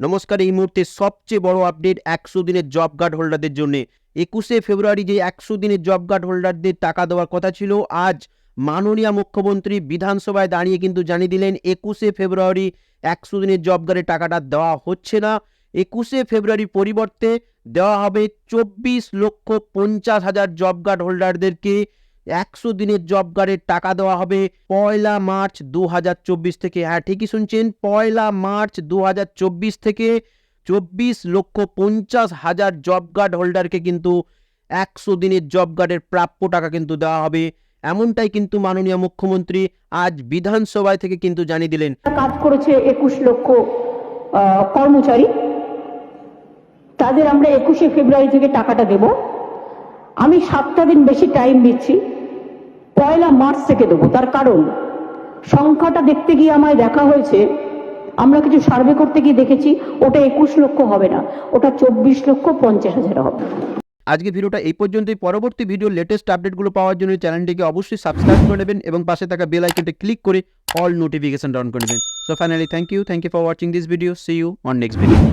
নমস্কার, এই মুহূর্তে সবচেয়ে বড় আপডেট একশো দিনের জব কার্ড হোল্ডারদের জন্য। একুশে ফেব্রুয়ারি যে একশো দিনের জব কার্ড হোল্ডারদের টাকা দেওয়ার কথা ছিল, আজ মাননীয় মুখ্যমন্ত্রী বিধানসভায় দাঁড়িয়ে কিন্তু জানিয়ে দিলেন, একুশে ফেব্রুয়ারি একশো দিনের জব কার্ডের টাকাটা দেওয়া হচ্ছে না। একুশে ফেব্রুয়ারির পরিবর্তে দেওয়া হবে চব্বিশ লক্ষ পঞ্চাশ হাজার জব কার্ড হোল্ডারদেরকে একশো দিনের জব কার্ডের টাকা দেওয়া হবে। পয়লা মার্চ দু হাজার চব্বিশ থেকে। হ্যাঁ ঠিকই শুনছেন, পয়লা মার্চ দু হাজার চব্বিশ থেকে চব্বিশ লক্ষ পঞ্চাশ হাজার জব কার্ড হোল্ডারকে কিন্তু একশো দিনের জব কার্ডের প্রাপ্য টাকা কিন্তু দেওয়া হবে। এমনটাই কিন্তু মাননীয় মুখ্যমন্ত্রী আজ বিধানসভায় থেকে কিন্তু জানিয়ে দিলেন। কাজ করেছে একুশ লক্ষ কর্মচারী। তাদের আমরা একুশে ফেব্রুয়ারি থেকে টাকাটা দেব। আমি সাতটা দিন বেশি টাইম দিচ্ছি। পয়লা মার্চ থেকে দেবো, তার কারণ। সংখ্যাটা দেখতে গিয়ে আমায় দেখা হয়েছে, আমরা কিছু সার্ভে করতে গিয়ে দেখেছি, ওটা একুশ লক্ষ হবে না, ওটা চব্বিশ লক্ষ পঞ্চাশ হাজার হবে। আজকে ভিডিওটা এই পর্যন্তই, পরবর্তী ভিডিও লেটেস্ট আপডেটগুলো পাওয়ার জন্য চ্যানেলটিকে অবশ্যই সাবস্ক্রাইব করে নেবেন এবং পাশে থাকা বেল আইকনটা ক্লিক করে অল নোটিফিকেশন অন করে নেবেন। So finally thank you thank you for watching this video see you on next video